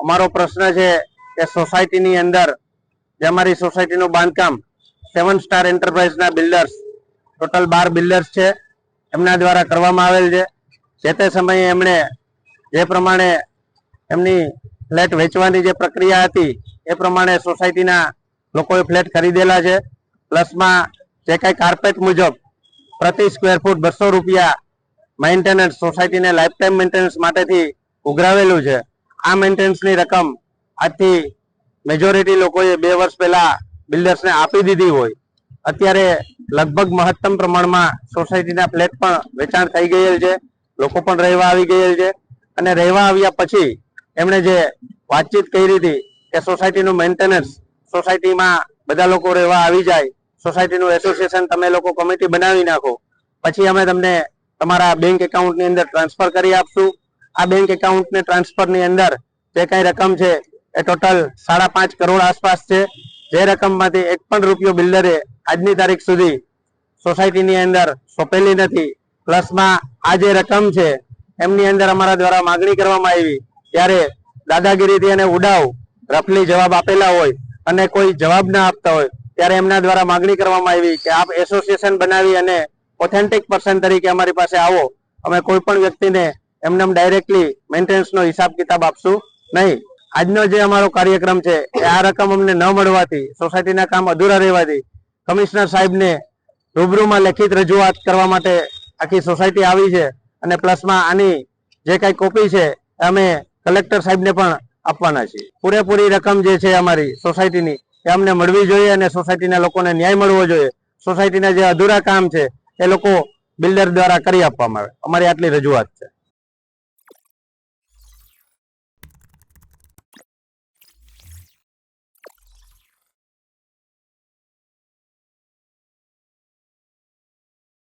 અમારો પ્રશ્ન છે કે સોસાયટીની અંદર જે અમારી સોસાયટીનું બાંધકામ સેવન સ્ટાર એન્ટરપ્રાઇઝના બિલ્ડર્સ ટોટલ બાર બિલ્ડર્સ છે, એમના દ્વારા કરવામાં આવેલ છે. જે તે સમયે એમણે જે પ્રમાણે એમની ફ્લેટ વેચવાની જે પ્રક્રિયા હતી, એ પ્રમાણે સોસાયટીના લોકોએ ફ્લેટ ખરીદેલા છે. પ્લસમાં જે કાંઈ કાર્પેટ મુજબ પ્રતિ સ્ક્વેર ફૂટ બસો રૂપિયા મેન્ટેનન્સ સોસાયટીને લાઈફ ટાઈમ મેન્ટેનન્સ માટેથી ઉઘરાવેલું છે. આ મેન્ટેનન્સની રકમ આજથી મેજોરિટી લોકોએ બે વર્ષ પહેલા બિલ્ડર્સને આપી દીધી હોય. અત્યારે લગભગ મહત્તમ પ્રમાણમાં સોસાયટીના ફ્લેટ પણ વેચાણ થઈ ગયેલ છે. લોકો પણ રહેવા આવી ગયેલ છે. અને રહેવા આવ્યા પછી એમણે જે વાતચીત કરી હતી કે સોસાયટીનું મેન્ટેનન્સ સોસાયટીમાં બધા લોકો રહેવા આવી જાય. સોસાયટીનું એસોસિએશન તમે લોકો કમિટી બનાવી નાખો. પછી અમે તમને તમારા બેંક એકાઉન્ટની અંદર ટ્રાન્સફર કરી આપશું. આ બેંક એકાઉન્ટને ટ્રાન્સફરની અંદર જે કઈ રકમ છે, એ ટોટલ સાડા પાંચ કરોડ આસપાસ છે. જે રકમમાંથી એક પણ રૂપિયો બિલ્ડરે આજની તારીખ સુધી સોસાયટીની અંદર સોંપેલી નથી. પ્લસમાં આ જે રકમ છે, એમની અંદર અમારા દ્વારા માગણી કરવામાં આવી. ત્યારે દાદાગીરીથી અને ઉડાવ રફલી જવાબ આપેલા હોય અને કોઈ જવાબ ના આપતા હોય, ત્યારે એમના દ્વારા માગણી કરવામાં આવી કે આપ એસોસિએશન બનાવી અને ઓથેન્ટિક પર્સન તરીકે અમારી પાસે આવો. અમે કોઈ પણ વ્યક્તિને એમને ડાયરેક્ટલી મેન્ટેનન્સનો હિસાબ કિતાબ આપશું નહીં. આજનો જે અમારો કાર્યક્રમ છે, એ આ રકમ અમને ન મળવાથી, સોસાયટીના કામ અધૂરા રહેવાથી, કમિશનર સાહેબને રૂબરૂમાં લેખિત રજૂઆત કરવા માટે આખી સોસાયટી આવી છે અને પ્લસમાં આની જે કાંઈ કોપી છે અમે કલેક્ટર સાહેબને પણ આપવાના છીએ. પૂરેપૂરી રકમ જે છે અમારી સોસાયટીની, એ અમને મળવી જોઈએ અને સોસાયટીના લોકોને ન્યાય મળવો જોઈએ. સોસાયટીના જે અધૂરા કામ છે, એ લોકો બિલ્ડર દ્વારા કરી આપવામાં આવે. અમારી આટલી રજૂઆત છે.